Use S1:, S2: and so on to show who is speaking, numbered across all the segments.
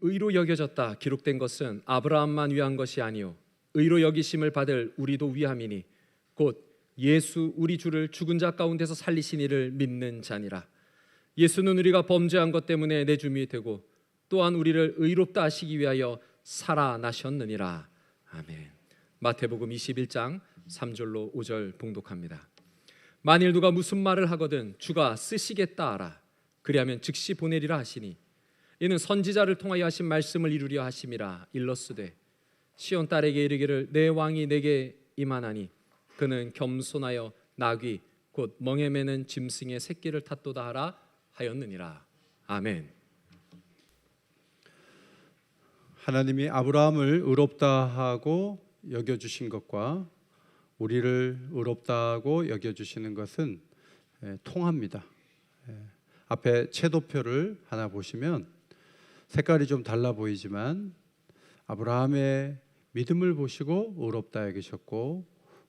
S1: 의로 여겨졌다 기록된 것은 아브라함만 위한 것이 아니요. 의로 여기심을 받을 우리도 위함이니 곧 예수 우리 주를 죽은 자 가운데서 살리신 이를 믿는 자니라. 예수는 우리가 범죄한 것 때문에 내줌이 되고 또한 우리를 의롭다 하시기 위하여 살아나셨느니라. 아멘. 마태복음 21장 3절로 5절 봉독합니다. 만일 누가 무슨 말을 하거든 주가 쓰시겠다 하라. 그리하면 즉시 보내리라 하시니 이는 선지자를 통하여 하신 말씀을 이루려 하심이라 일러스되 시온 딸에게 이르기를 내 왕이 내게 임하나니 그는 겸손하여 나귀 곧 멍에 매는 짐승의 새끼를 탔도다 하라 하였느니라 아멘
S2: 하나님이 아브라함을 의롭다 하고 여겨 주신 것과 우리를 의롭다 하고 여겨 주시는 것은 예, 통합니다. 예, 앞에 채도표를 하나 보시면 색깔이 좀 달라 보이지만 아브라함의 믿음을 보시고 의롭다 여기셨고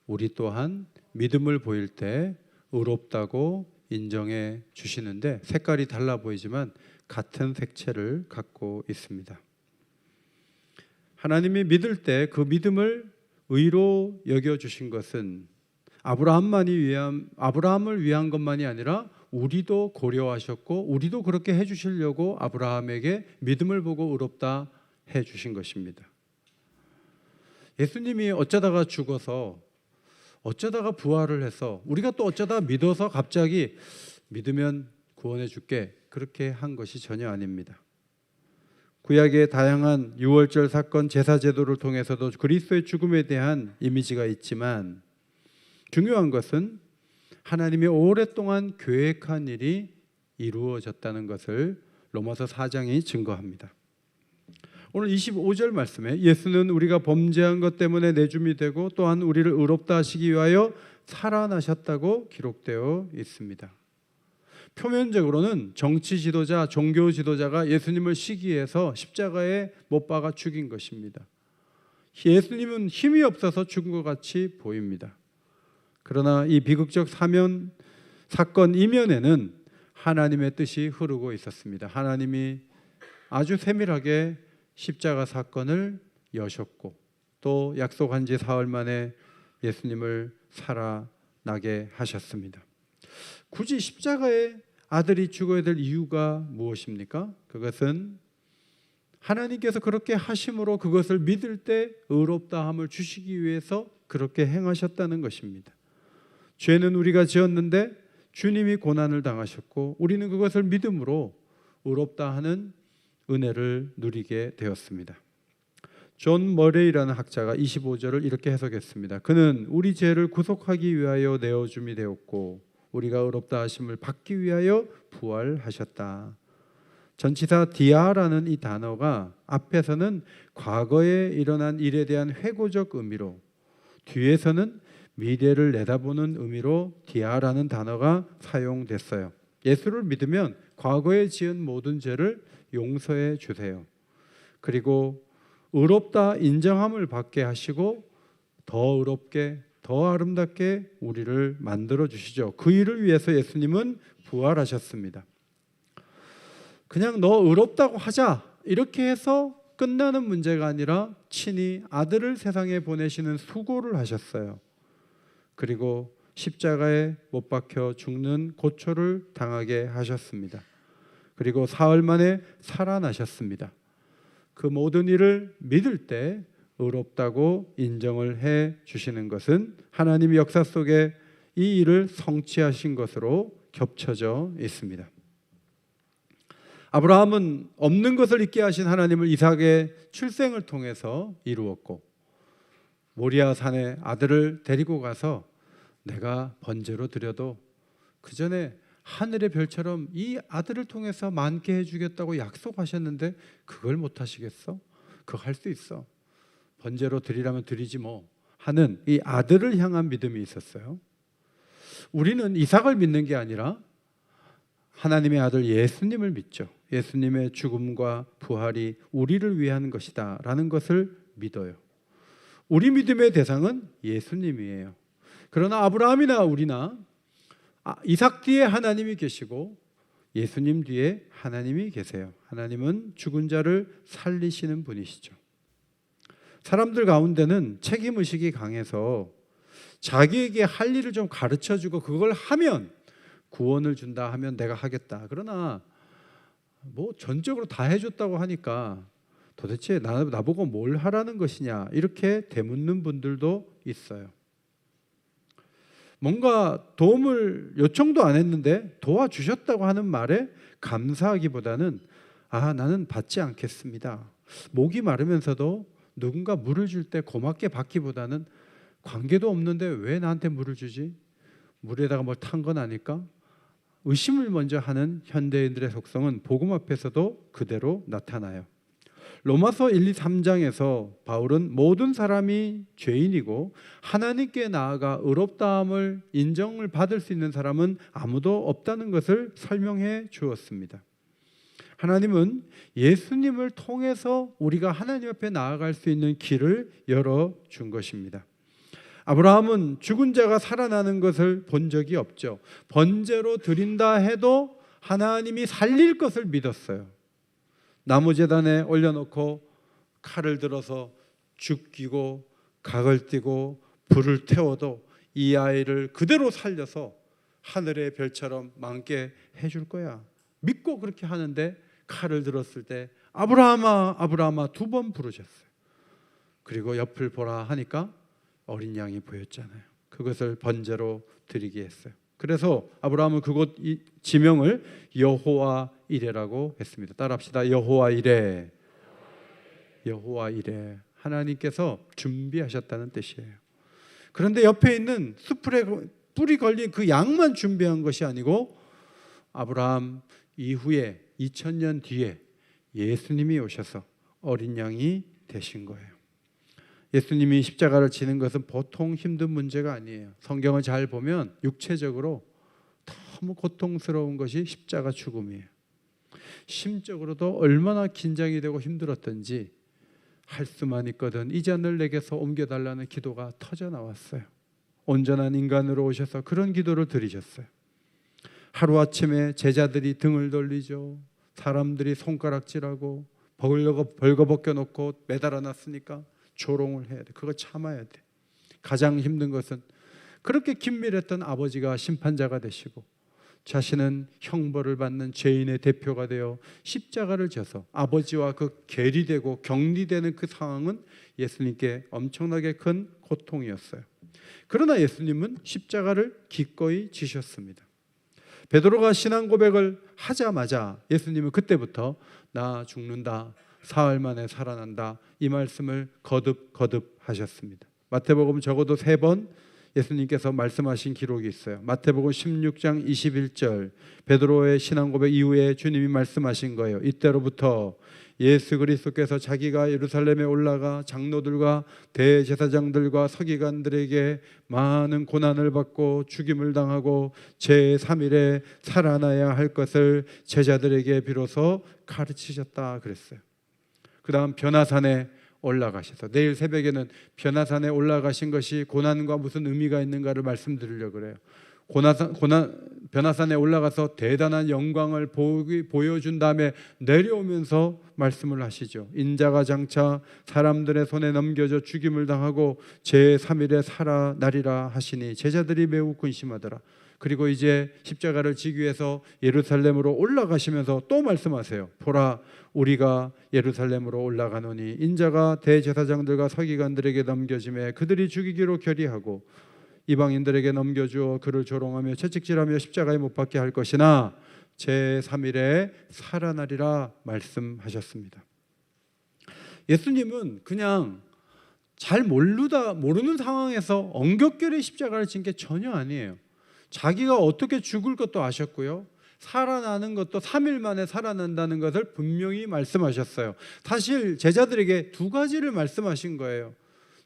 S2: 우리 또한 믿음을 보일 때 의롭다고 인정해 주시는데 색깔이 달라 보이지만 같은 색채를 갖고 있습니다. 하나님이 믿을 때 그 믿음을 의로 여겨 주신 것은 아브라함만이 위한 아브라함을 위한 것만이 아니라 우리도 고려하셨고 우리도 그렇게 해 주시려고 아브라함에게 믿음을 보고 의롭다 해 주신 것입니다. 예수님이 어쩌다가 죽어서 어쩌다가 부활을 해서 우리가 또 어쩌다 믿어서 갑자기 믿으면 구원해 줄게 그렇게 한 것이 전혀 아닙니다. 구약의 다양한 유월절 사건 제사 제도를 통해서도 그리스도의 죽음에 대한 이미지가 있지만 중요한 것은 하나님이 오랫동안 계획한 일이 이루어졌다는 것을 로마서 4장이 증거합니다. 오늘 25절 말씀에 예수는 우리가 범죄한 것 때문에 내줌이 되고 또한 우리를 의롭다 하시기 위하여 살아나셨다고 기록되어 있습니다. 표면적으로는 정치 지도자, 종교 지도자가 예수님을 시기해서 십자가에 못 박아 죽인 것입니다. 예수님은 힘이 없어서 죽은 것 같이 보입니다. 그러나 이 비극적 사면 사건 이면에는 하나님의 뜻이 흐르고 있었습니다. 하나님이 아주 세밀하게 십자가 사건을 여셨고 또 약속한 지 사흘 만에 예수님을 살아나게 하셨습니다. 굳이 십자가에 아들이 죽어야 될 이유가 무엇입니까? 그것은 하나님께서 그렇게 하심으로 그것을 믿을 때 의롭다함을 주시기 위해서 그렇게 행하셨다는 것입니다. 죄는 우리가 지었는데 주님이 고난을 당하셨고 우리는 그것을 믿음으로 의롭다 하는 은혜를 누리게 되었습니다. 존 머레이라는 학자가 25절을 이렇게 해석했습니다. 그는 우리 죄를 구속하기 위하여 내어줌이 되었고 우리가 의롭다 하심을 받기 위하여 부활하셨다. 전치사 디아라는 이 단어가 앞에서는 과거에 일어난 일에 대한 회고적 의미로 뒤에서는 미래를 내다보는 의미로 디아라는 단어가 사용됐어요. 예수를 믿으면 과거에 지은 모든 죄를 용서해 주세요. 그리고 의롭다 인정함을 받게 하시고 더 의롭게 더 아름답게 우리를 만들어 주시죠. 그 일을 위해서 예수님은 부활하셨습니다. 그냥 너 의롭다고 하자 이렇게 해서 끝나는 문제가 아니라 친히 아들을 세상에 보내시는 수고를 하셨어요. 그리고 십자가에 못 박혀 죽는 고초를 당하게 하셨습니다. 그리고 사흘 만에 살아나셨습니다. 그 모든 일을 믿을 때 의롭다고 인정을 해 주시는 것은 하나님의 역사 속에 이 일을 성취하신 것으로 겹쳐져 있습니다. 아브라함은 없는 것을 있게 하신 하나님을 이삭의 출생을 통해서 이루었고 모리아 산에 아들을 데리고 가서 내가 번제로 드려도 그 전에 하늘의 별처럼 이 아들을 통해서 많게 해주겠다고 약속하셨는데 그걸 못 하시겠어? 그거 할 수 있어. 번제로 드리라면 드리지 뭐 하는 이 아들을 향한 믿음이 있었어요. 우리는 이삭을 믿는 게 아니라 하나님의 아들 예수님을 믿죠. 예수님의 죽음과 부활이 우리를 위한 것이다라는 것을 믿어요. 우리 믿음의 대상은 예수님이에요. 그러나 아브라함이나 우리나 아, 이삭 뒤에 하나님이 계시고 예수님 뒤에 하나님이 계세요. 하나님은 죽은 자를 살리시는 분이시죠. 사람들 가운데는 책임 의식이 강해서 자기에게 할 일을 좀 가르쳐 주고 그걸 하면 구원을 준다 하면 내가 하겠다. 그러나 뭐 전적으로 다 해줬다고 하니까 도대체 나, 나보고 뭘 하라는 것이냐 이렇게 되묻는 분들도 있어요. 뭔가 도움을 요청도 안 했는데 도와주셨다고 하는 말에 감사하기보다는 아 나는 받지 않겠습니다. 목이 마르면서도 누군가 물을 줄 때 고맙게 받기보다는 관계도 없는데 왜 나한테 물을 주지? 물에다가 뭘 탄 건 아닐까? 의심을 먼저 하는 현대인들의 속성은 복음 앞에서도 그대로 나타나요. 로마서 1, 2, 3장에서 바울은 모든 사람이 죄인이고 하나님께 나아가 의롭다함을 인정을 받을 수 있는 사람은 아무도 없다는 것을 설명해 주었습니다. 하나님은 예수님을 통해서 우리가 하나님 앞에 나아갈 수 있는 길을 열어 준 것입니다. 아브라함은 죽은 자가 살아나는 것을 본 적이 없죠. 번제로 드린다 해도 하나님이 살릴 것을 믿었어요. 나무 제단에 올려놓고 칼을 들어서 죽이고 각을 띠고 불을 태워도 이 아이를 그대로 살려서 하늘의 별처럼 많게 해줄 거야. 믿고 그렇게 하는데 칼을 들었을 때 아브라함아 아브라함아 두 번 부르셨어요. 그리고 옆을 보라 하니까 어린 양이 보였잖아요. 그것을 번제로 드리게 했어요. 그래서 아브라함은 그곳 이 지명을 여호와 이레라고 했습니다. 따라합시다. 여호와 이레. 여호와 이레. 하나님께서 준비하셨다는 뜻이에요. 그런데 옆에 있는 수풀에 뿌리 걸린 그 양만 준비한 것이 아니고 아브라함 이후에 2000년 뒤에 예수님이 오셔서 어린 양이 되신 거예요. 예수님이 십자가를 지는 것은 보통 힘든 문제가 아니에요. 성경을 잘 보면 육체적으로 너무 고통스러운 것이 십자가 죽음이에요. 심적으로도 얼마나 긴장이 되고 힘들었던지 할 수만 있거든 이 잔을 내게서 옮겨달라는 기도가 터져 나왔어요. 온전한 인간으로 오셔서 그런 기도를 드리셨어요. 하루 아침에 제자들이 등을 돌리죠. 사람들이 손가락질하고 벌거 벌거벗겨 놓고 매달아 놨으니까 조롱을 해야 돼. 그거 참아야 돼. 가장 힘든 것은 그렇게 긴밀했던 아버지가 심판자가 되시고 자신은 형벌을 받는 죄인의 대표가 되어 십자가를 져서 아버지와 그 괴리되고 격리되는 그 상황은 예수님께 엄청나게 큰 고통이었어요. 그러나 예수님은 십자가를 기꺼이 지셨습니다. 베드로가 신앙 고백을 하자마자 예수님은 그때부터 나 죽는다. 사흘 만에 살아난다. 이 말씀을 거듭 거듭 하셨습니다. 마태복음 적어도 세 번 예수님께서 말씀하신 기록이 있어요. 마태복음 16장 21절 베드로의 신앙 고백 이후에 주님이 말씀하신 거예요. 이때로부터 예수 그리스도께서 자기가 예루살렘에 올라가 장로들과 대제사장들과 서기관들에게 많은 고난을 받고 죽임을 당하고 제3일에 살아나야 할 것을 제자들에게 비로소 가르치셨다 그랬어요. 그다음 변화산에 올라가셔서 내일 새벽에는 변화산에 올라가신 것이 고난과 무슨 의미가 있는가를 말씀드리려 그래요. 고난산, 고난, 변화산에 올라가서 대단한 영광을 보여준 다음에 내려오면서 말씀을 하시죠. 인자가 장차 사람들의 손에 넘겨져 죽임을 당하고 제3일에 살아나리라 하시니 제자들이 매우 근심하더라. 그리고 이제 십자가를 지기 위해서 예루살렘으로 올라가시면서 또 말씀하세요. 보라 우리가 예루살렘으로 올라가노니 인자가 대제사장들과 서기관들에게 넘겨짐에 그들이 죽이기로 결의하고 이방인들에게 넘겨주어 그를 조롱하며 채찍질하며 십자가에 못 박게 할 것이나 제3일에 살아나리라 말씀하셨습니다. 예수님은 그냥 잘 모르다 모르는 상황에서 엉겹결에 십자가를 진 게 전혀 아니에요. 자기가 어떻게 죽을 것도 아셨고요. 살아나는 것도 3일 만에 살아난다는 것을 분명히 말씀하셨어요. 사실 제자들에게 두 가지를 말씀하신 거예요.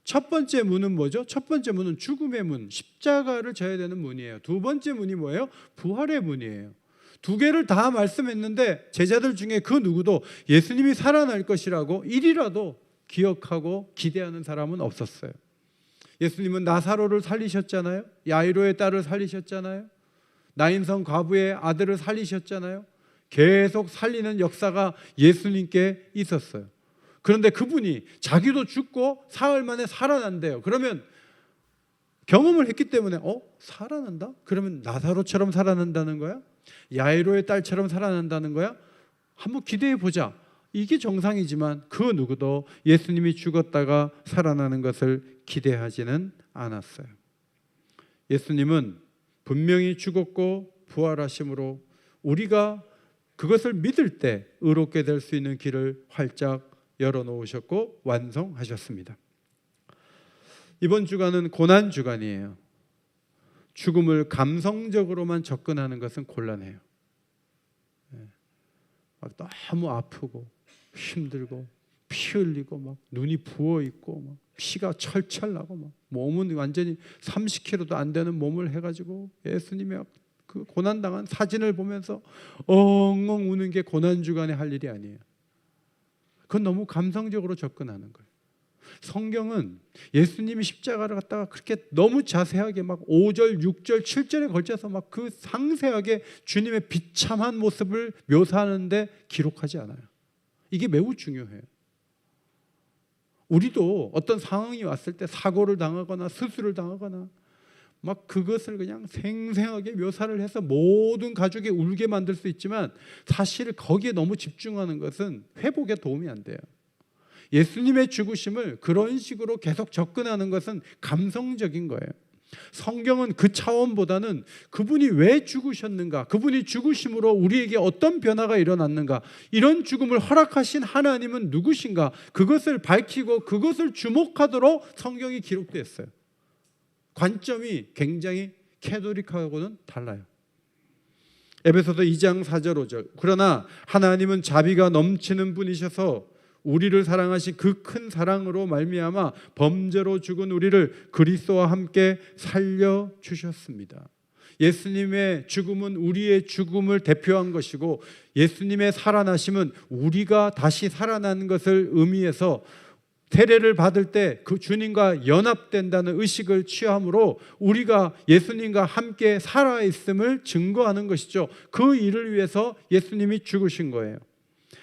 S2: 첫 번째 문은 뭐죠? 첫 번째 문은 죽음의 문, 십자가를 져야 되는 문이에요. 두 번째 문이 뭐예요? 부활의 문이에요. 두 개를 다 말씀했는데 제자들 중에 그 누구도 예수님이 살아날 것이라고 일이라도 기억하고 기대하는 사람은 없었어요. 예수님은 나사로를 살리셨잖아요. 야이로의 딸을 살리셨잖아요. 나인성 과부의 아들을 살리셨잖아요. 계속 살리는 역사가 예수님께 있었어요. 그런데 그분이 자기도 죽고 사흘 만에 살아난대요. 그러면 경험을 했기 때문에 어 살아난다? 그러면 나사로처럼 살아난다는 거야? 야이로의 딸처럼 살아난다는 거야? 한번 기대해 보자. 이게 정상이지만 그 누구도 예수님이 죽었다가 살아나는 것을 기대하지는 않았어요. 예수님은 분명히 죽었고 부활하심으로 우리가 그것을 믿을 때 의롭게 될 수 있는 길을 활짝 열어 놓으셨고 완성하셨습니다. 이번 주간은 고난 주간이에요. 죽음을 감성적으로만 접근하는 것은 곤란해요. 예. 막 너무 아프고 힘들고 피 흘리고 막 눈이 부어 있고 막 피가 철철 나고 막 몸은 완전히 30kg도 안 되는 몸을 해가지고 예수님의 그 고난 당한 사진을 보면서 엉엉 우는 게 고난 주간에 할 일이 아니에요. 그건 너무 감성적으로 접근하는 거예요. 성경은 예수님이 십자가를 갖다가 그렇게 너무 자세하게 막 5절, 6절, 7절에 걸쳐서 막 그 상세하게 주님의 비참한 모습을 묘사하는데 기록하지 않아요. 이게 매우 중요해요. 우리도 어떤 상황이 왔을 때 사고를 당하거나 수술을 당하거나 막 그것을 그냥 생생하게 묘사를 해서 모든 가족이 울게 만들 수 있지만 사실 거기에 너무 집중하는 것은 회복에 도움이 안 돼요. 예수님의 죽으심을 그런 식으로 계속 접근하는 것은 감성적인 거예요. 성경은 그 차원보다는 그분이 왜 죽으셨는가, 그분이 죽으심으로 우리에게 어떤 변화가 일어났는가, 이런 죽음을 허락하신 하나님은 누구신가, 그것을 밝히고 그것을 주목하도록 성경이 기록됐어요. 관점이 굉장히 캐도릭하고는 달라요. 에베소서 2장 4절 5절. 그러나 하나님은 자비가 넘치는 분이셔서 우리를 사랑하신 그 큰 사랑으로 말미암아 범죄로 죽은 우리를 그리스도와 함께 살려 주셨습니다. 예수님의 죽음은 우리의 죽음을 대표한 것이고 예수님의 살아나심은 우리가 다시 살아난 것을 의미해서 세례를 받을 때 그 주님과 연합된다는 의식을 취함으로 우리가 예수님과 함께 살아 있음을 증거하는 것이죠. 그 일을 위해서 예수님이 죽으신 거예요.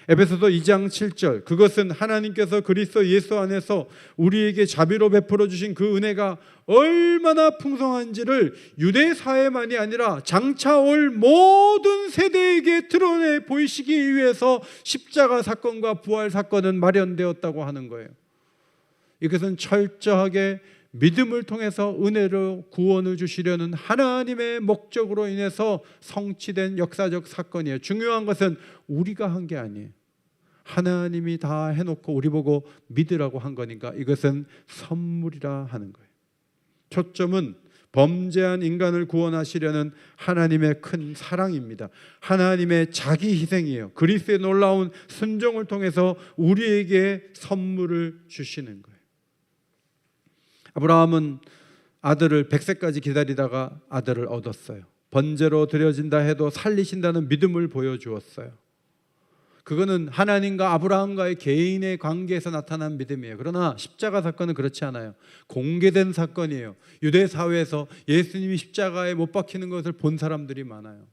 S2: 에베소서 2장 7절 그것은 하나님께서 그리스도 예수 안에서 우리에게 자비로 베풀어 주신 그 은혜가 얼마나 풍성한지를 유대 사회만이 아니라 장차 올 모든 세대에게 드러내 보이시기 위해서 십자가 사건과 부활 사건은 마련되었다고 하는 거예요. 이것은 철저하게 믿음을 통해서 은혜로 구원을 주시려는 하나님의 목적으로 인해서 성취된 역사적 사건이에요. 중요한 것은 우리가 한 게 아니에요. 하나님이 다 해놓고 우리 보고 믿으라고 한 거니까 이것은 선물이라 하는 거예요. 초점은 범죄한 인간을 구원하시려는 하나님의 큰 사랑입니다. 하나님의 자기 희생이에요. 그리스의 놀라운 순종을 통해서 우리에게 선물을 주시는 거예요. 아브라함은 아들을 100세까지 기다리다가 아들을 얻었어요. 번제로 드려진다 해도 살리신다는 믿음을 보여주었어요. 그거는 하나님과 아브라함과의 개인의 관계에서 나타난 믿음이에요. 그러나 십자가 사건은 그렇지 않아요. 공개된 사건이에요. 유대 사회에서 예수님이 십자가에 못 박히는 것을 본 사람들이 많아요.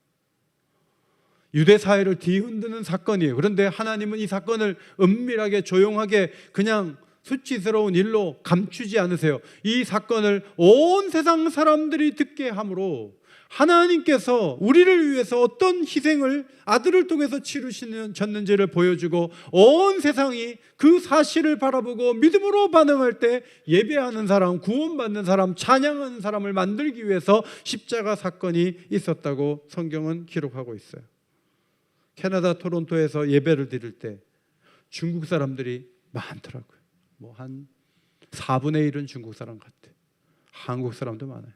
S2: 유대 사회를 뒤흔드는 사건이에요. 그런데 하나님은 이 사건을 은밀하게 조용하게 그냥 수치스러운 일로 감추지 않으세요. 이 사건을 온 세상 사람들이 듣게 함으로 하나님께서 우리를 위해서 어떤 희생을 아들을 통해서 치르셨는지를 보여주고 온 세상이 그 사실을 바라보고 믿음으로 반응할 때 예배하는 사람, 구원받는 사람, 찬양하는 사람을 만들기 위해서 십자가 사건이 있었다고 성경은 기록하고 있어요. 캐나다 토론토에서 예배를 드릴 때 중국 사람들이 많더라고요. 뭐 한 4분의 1은 중국 사람 같아. 한국 사람도 많아요.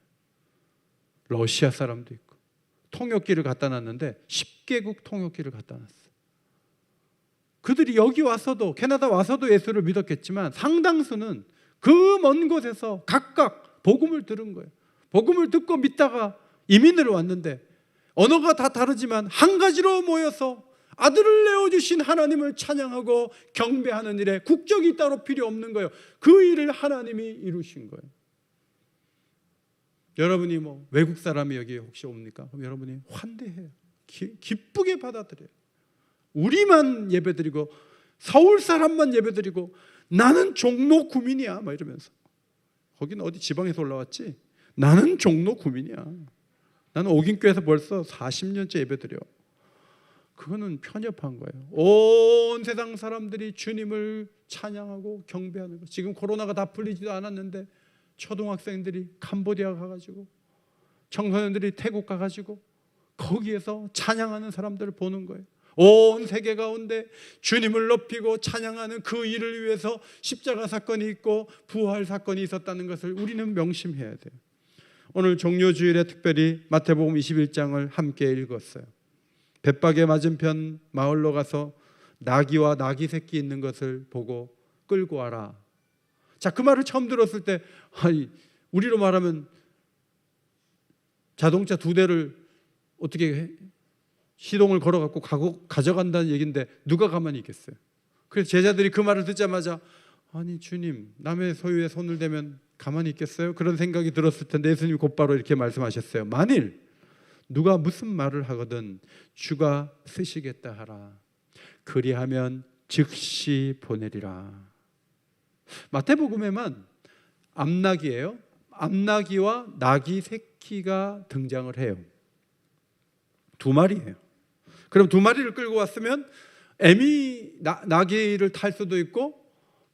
S2: 러시아 사람도 있고. 통역기를 갖다 놨는데 10개국 통역기를 갖다 놨어. 그들이 여기 와서도 캐나다 와서도 예수를 믿었겠지만 상당수는 그 먼 곳에서 각각 복음을 들은 거예요. 복음을 듣고 믿다가 이민을 왔는데 언어가 다 다르지만 한 가지로 모여서 아들을 내어주신 하나님을 찬양하고 경배하는 일에 국적이 따로 필요 없는 거예요. 그 일을 하나님이 이루신 거예요. 여러분이 뭐 외국 사람이 여기 혹시 옵니까? 그럼 여러분이 환대해요. 기, 기쁘게 받아들여요. 우리만 예배드리고 서울 사람만 예배드리고 나는 종로 구민이야 막 이러면서 거기는 어디 지방에서 올라왔지 나는 종로 구민이야 나는 오긴교에서 벌써 40년째 예배드려 그거는 편협한 거예요 온 세상 사람들이 주님을 찬양하고 경배하는 거 지금 코로나가 다 풀리지도 않았는데 초등학생들이 캄보디아 가가지고 청소년들이 태국 가가지고 거기에서 찬양하는 사람들을 보는 거예요. 온 세계 가운데 주님을 높이고 찬양하는 그 일을 위해서 십자가 사건이 있고 부활 사건이 있었다는 것을 우리는 명심해야 돼요. 오늘 종료 주일에 특별히 마태복음 21장을 함께 읽었어요. 벳박의 맞은편 마을로 가서 나귀와 나귀 새끼 있는 것을 보고 끌고 와라. 자, 그 말을 처음 들었을 때 아니 우리로 말하면 자동차 두 대를 어떻게 해? 시동을 걸어갖고 가고 가져간다는 얘기인데 누가 가만히 있겠어요? 그래서 제자들이 그 말을 듣자마자 아니 주님 남의 소유에 손을 대면 가만히 있겠어요? 그런 생각이 들었을 텐데 예수님 곧바로 이렇게 말씀하셨어요. 만일 누가 무슨 말을 하거든 주가 쓰시겠다 하라. 그리하면 즉시 보내리라. 마태복음에만 암나기예요. 암나기와 나귀 새끼가 등장을 해요. 두 마리예요. 그럼 두 마리를 끌고 왔으면 애미 나, 나귀를 탈 수도 있고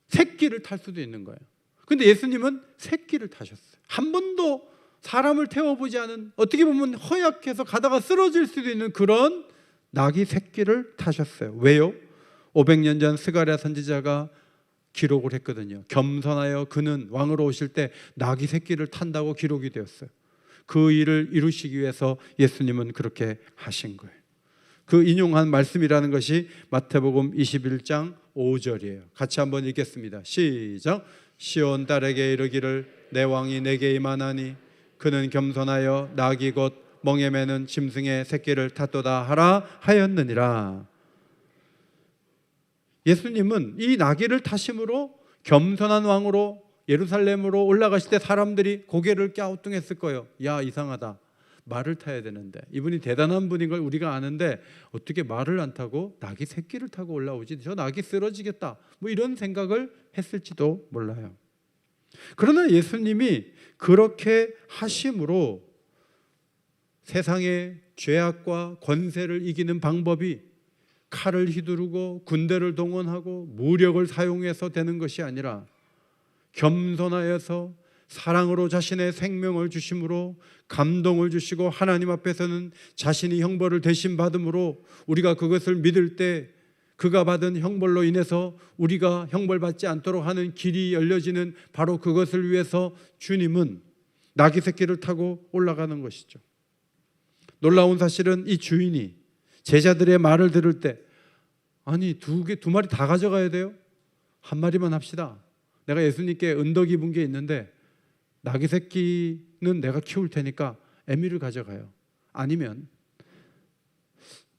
S2: 새끼를 탈 수도 있는 거예요. 근데 예수님은 새끼를 타셨어요. 한 번도 사람을 태워보지 않은 어떻게 보면 허약해서 가다가 쓰러질 수도 있는 그런 나귀 새끼를 타셨어요. 왜요? 500년 전 스가랴 선지자가 기록을 했거든요. 겸손하여 그는 왕으로 오실 때 나귀 새끼를 탄다고 기록이 되었어요. 그 일을 이루시기 위해서 예수님은 그렇게 하신 거예요. 그 인용한 말씀이라는 것이 마태복음 21장 5절이에요. 같이 한번 읽겠습니다. 시작. 시온 딸에게 이르기를 내 왕이 내게 임하나니 그는 겸손하여 나귀 곧 멍에 매는 짐승의 새끼를 탔도다 하라 하였느니라. 예수님은 이 나귀를 타심으로 겸손한 왕으로 예루살렘으로 올라가실 때 사람들이 고개를 갸우뚱했을 거예요. 야 이상하다. 말을 타야 되는데 이분이 대단한 분인 걸 우리가 아는데 어떻게 말을 안 타고 낙이 새끼를 타고 올라오지? 저 낙이 쓰러지겠다. 뭐 이런 생각을 했을지도 몰라요. 그러나 예수님이 그렇게 하심으로 세상의 죄악과 권세를 이기는 방법이 칼을 휘두르고 군대를 동원하고 무력을 사용해서 되는 것이 아니라 겸손하여서 사랑으로 자신의 생명을 주심으로 감동을 주시고 하나님 앞에서는 자신이 형벌을 대신 받음으로 우리가 그것을 믿을 때 그가 받은 형벌로 인해서 우리가 형벌받지 않도록 하는 길이 열려지는 바로 그것을 위해서 주님은 나귀 새끼를 타고 올라가는 것이죠. 놀라운 사실은 이 주인이 제자들의 말을 들을 때 아니 두 개 두 마리 다 가져가야 돼요? 한 마리만 합시다. 내가 예수님께 은덕 입은 게 있는데 나귀 새끼는 내가 키울 테니까 애미를 가져가요. 아니면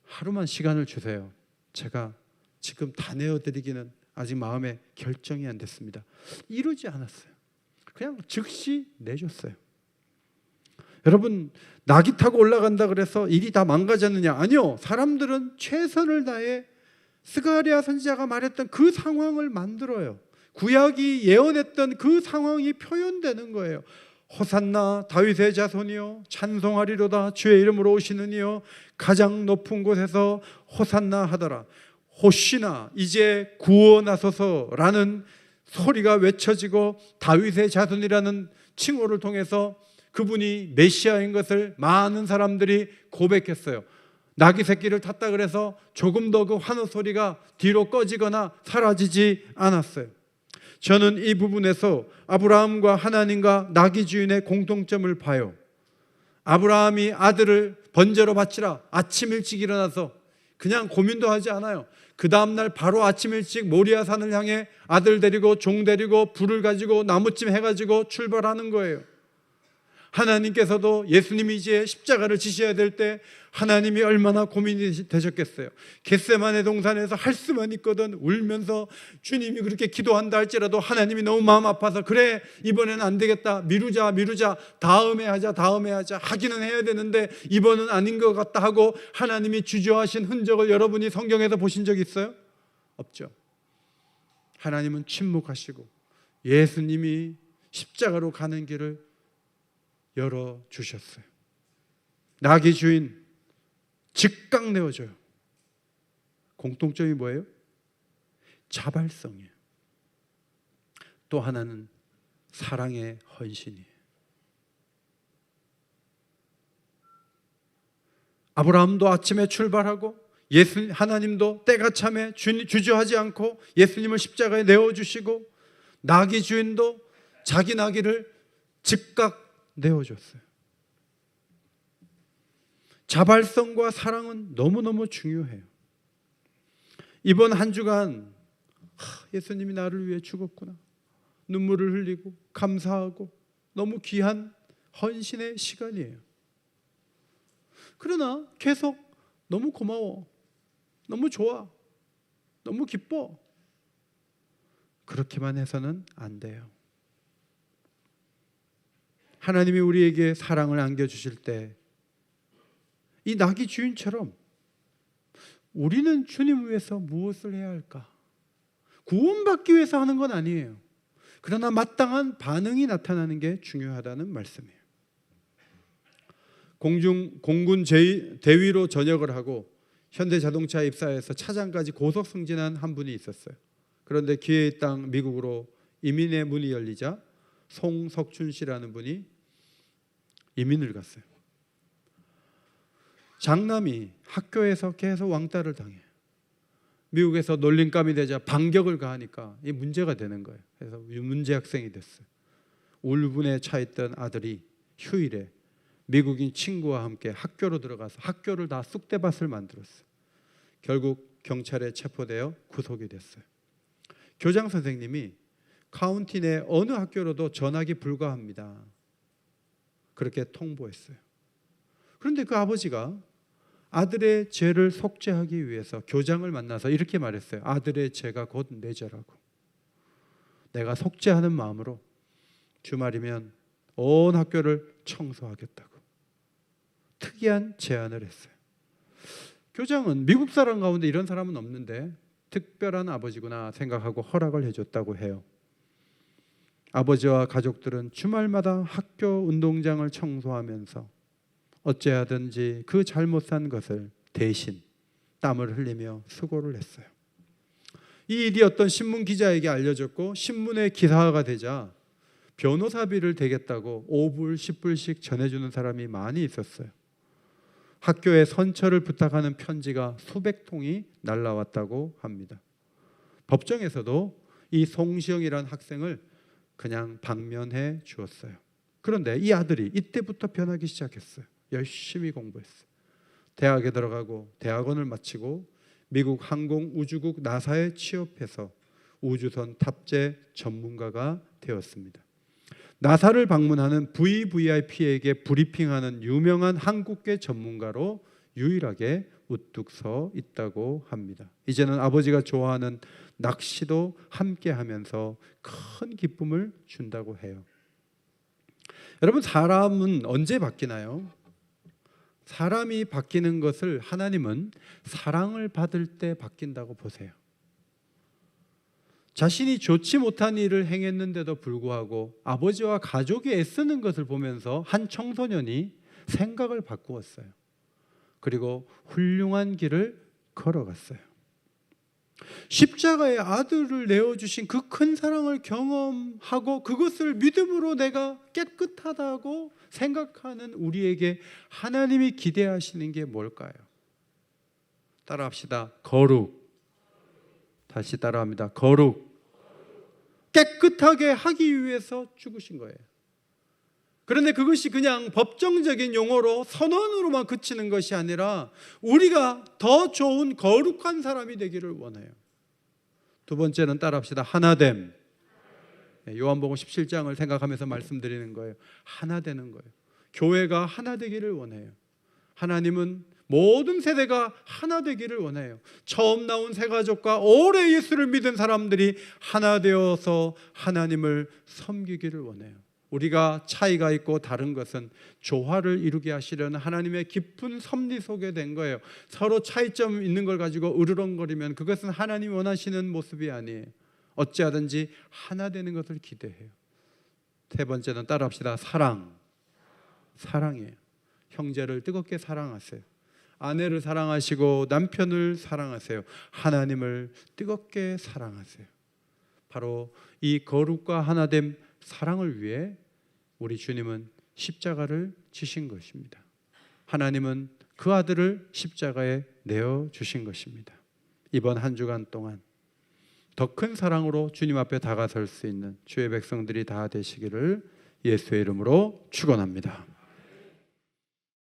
S2: 하루만 시간을 주세요. 제가 지금 다 내어드리기는 아직 마음에 결정이 안 됐습니다. 이러지 않았어요. 그냥 즉시 내줬어요. 여러분 낙이 타고 올라간다 그래서 일이 다 망가졌느냐? 아니요. 사람들은 최선을 다해 스가랴 선지자가 말했던 그 상황을 만들어요. 구약이 예언했던 그 상황이 표현되는 거예요. 호산나 다윗의 자손이요 찬송하리로다 주의 이름으로 오시느니요 가장 높은 곳에서 호산나 하더라. 호시나 이제 구원하소서라는 소리가 외쳐지고 다윗의 자손이라는 칭호를 통해서 그분이 메시아인 것을 많은 사람들이 고백했어요. 나귀 새끼를 탔다 그래서 조금 더 그 환호 소리가 뒤로 꺼지거나 사라지지 않았어요. 저는 이 부분에서 아브라함과 하나님과 나귀 주인의 공통점을 봐요. 아브라함이 아들을 번제로 바치라 아침 일찍 일어나서 그냥 고민도 하지 않아요. 그 다음 날 바로 아침 일찍 모리아 산을 향해 아들 데리고 종 데리고 불을 가지고 나무찜 해가지고 출발하는 거예요. 하나님께서도 예수님이 이제 십자가를 지셔야 될 때 하나님이 얼마나 고민이 되셨겠어요. 겟세만의 동산에서 할 수만 있거든 울면서 주님이 그렇게 기도한다 할지라도 하나님이 너무 마음 아파서 그래 이번에는 안 되겠다 미루자 미루자 다음에 하자 다음에 하자 하기는 해야 되는데 이번은 아닌 것 같다 하고 하나님이 주저하신 흔적을 여러분이 성경에서 보신 적 있어요? 없죠. 하나님은 침묵하시고 예수님이 십자가로 가는 길을 열어 주셨어요. 나귀 주인 즉각 내어줘요. 공통점이 뭐예요? 자발성이에요. 또 하나는 사랑의 헌신이에요. 아브라함도 아침에 출발하고 예수 하나님도 때가 참에 주- 주저하지 않고 예수님을 십자가에 내어 주시고 나귀 주인도 자기 나귀를 즉각 내어 줬어요. 자발성과 사랑은 너무너무 중요해요. 이번 한 주간 하, 예수님이 나를 위해 죽었구나. 눈물을 흘리고 감사하고 너무 귀한 헌신의 시간이에요. 그러나 계속 너무 고마워. 너무 좋아. 너무 기뻐. 그렇게만 해서는 안 돼요. 하나님이 우리에게 사랑을 안겨 주실 때이 나귀 주인처럼 우리는 주님 위해서 무엇을 해야 할까? 구원받기 위해서 하는 건 아니에요. 그러나 마땅한 반응이 나타나는 게 중요하다는 말씀이에요. 공중 공군 제위, 대위로 전역을 하고 현대자동차 입사해서 차장까지 고속 승진한 한 분이 있었어요. 그런데 기회의 땅 미국으로 이민의 문이 열리자 송석춘 씨라는 분이 이민을 갔어요. 장남이 학교에서 계속 왕따를 당해요. 미국에서 놀림감이 되자 반격을 가하니까 이 문제가 되는 거예요. 그래서 문제 학생이 됐어요. 울분에 차 있던 아들이 휴일에 미국인 친구와 함께 학교로 들어가서 학교를 다 쑥대밭을 만들었어요. 결국 경찰에 체포되어 구속이 됐어요. 교장 선생님이 카운티 내 어느 학교로도 전학이 불가합니다. 그렇게 통보했어요. 그런데 그 아버지가 아들의 죄를 속죄하기 위해서 교장을 만나서 이렇게 말했어요. 아들의 죄가 곧 내 죄라고. 내가 속죄하는 마음으로 주말이면 온 학교를 청소하겠다고. 특이한 제안을 했어요. 교장은 미국 사람 가운데 이런 사람은 없는데 특별한 아버지구나 생각하고 허락을 해줬다고 해요. 아버지와 가족들은 주말마다 학교 운동장을 청소하면서 어찌하든지 그 잘못 산 것을 대신 땀을 흘리며 수고를 했어요. 이 일이 어떤 신문 기자에게 알려졌고 신문에 기사화가 되자 변호사비를 대겠다고 5불, 10불씩 전해주는 사람이 많이 있었어요. 학교에 선처를 부탁하는 편지가 수백 통이 날라왔다고 합니다. 법정에서도 이 송시영이라는 학생을 그냥 방면해 주었어요. 그런데 이 아들이 이때부터 변하기 시작했어요. 열심히 공부했어요. 대학에 들어가고 대학원을 마치고 미국 항공우주국 나사에 취업해서 우주선 탑재 전문가가 되었습니다. 나사를 방문하는 VVIP에게 브리핑하는 유명한 한국계 전문가로 유일하게 우뚝 서 있다고 합니다. 이제는 아버지가 좋아하는 낚시도 함께 하면서 큰 기쁨을 준다고 해요. 여러분 사람은 언제 바뀌나요? 사람이 바뀌는 것을 하나님은 사랑을 받을 때 바뀐다고 보세요. 자신이 좋지 못한 일을 행했는데도 불구하고 아버지와 가족이 애쓰는 것을 보면서 한 청소년이 생각을 바꾸었어요. 그리고 훌륭한 길을 걸어갔어요. 십자가의 아들을 내어주신 그 큰 사랑을 경험하고 그것을 믿음으로 내가 깨끗하다고 생각하는 우리에게 하나님이 기대하시는 게 뭘까요? 따라합시다. 거룩. 다시 따라합니다. 거룩. 깨끗하게 하기 위해서 죽으신 거예요. 그런데 그것이 그냥 법정적인 용어로 선언으로만 그치는 것이 아니라 우리가 더 좋은 거룩한 사람이 되기를 원해요. 두 번째는 따라합시다. 하나됨. 네, 요한복음 17장을 생각하면서 말씀드리는 거예요. 하나 되는 거예요. 교회가 하나 되기를 원해요. 하나님은 모든 세대가 하나 되기를 원해요. 처음 나온 새 가족과 오래 예수를 믿은 사람들이 하나 되어서 하나님을 섬기기를 원해요. 우리가 차이가 있고 다른 것은 조화를 이루게 하시려는 하나님의 깊은 섭리 속에 된 거예요. 서로 차이점 있는 걸 가지고 으르렁거리면 그것은 하나님 원하시는 모습이 아니에요. 어찌하든지 하나 되는 것을 기대해요. 세 번째는 따라합시다. 사랑. 사랑이에요. 형제를 뜨겁게 사랑하세요. 아내를 사랑하시고 남편을 사랑하세요. 하나님을 뜨겁게 사랑하세요. 바로 이 거룩과 하나됨 사랑을 위해 우리 주님은 십자가를 지신 것입니다. 하나님은 그 아들을 십자가에 내어 주신 것입니다. 이번 한 주간 동안 더 큰 사랑으로 주님 앞에 다가설 수 있는 주의 백성들이 다 되시기를 예수의 이름으로 축원합니다.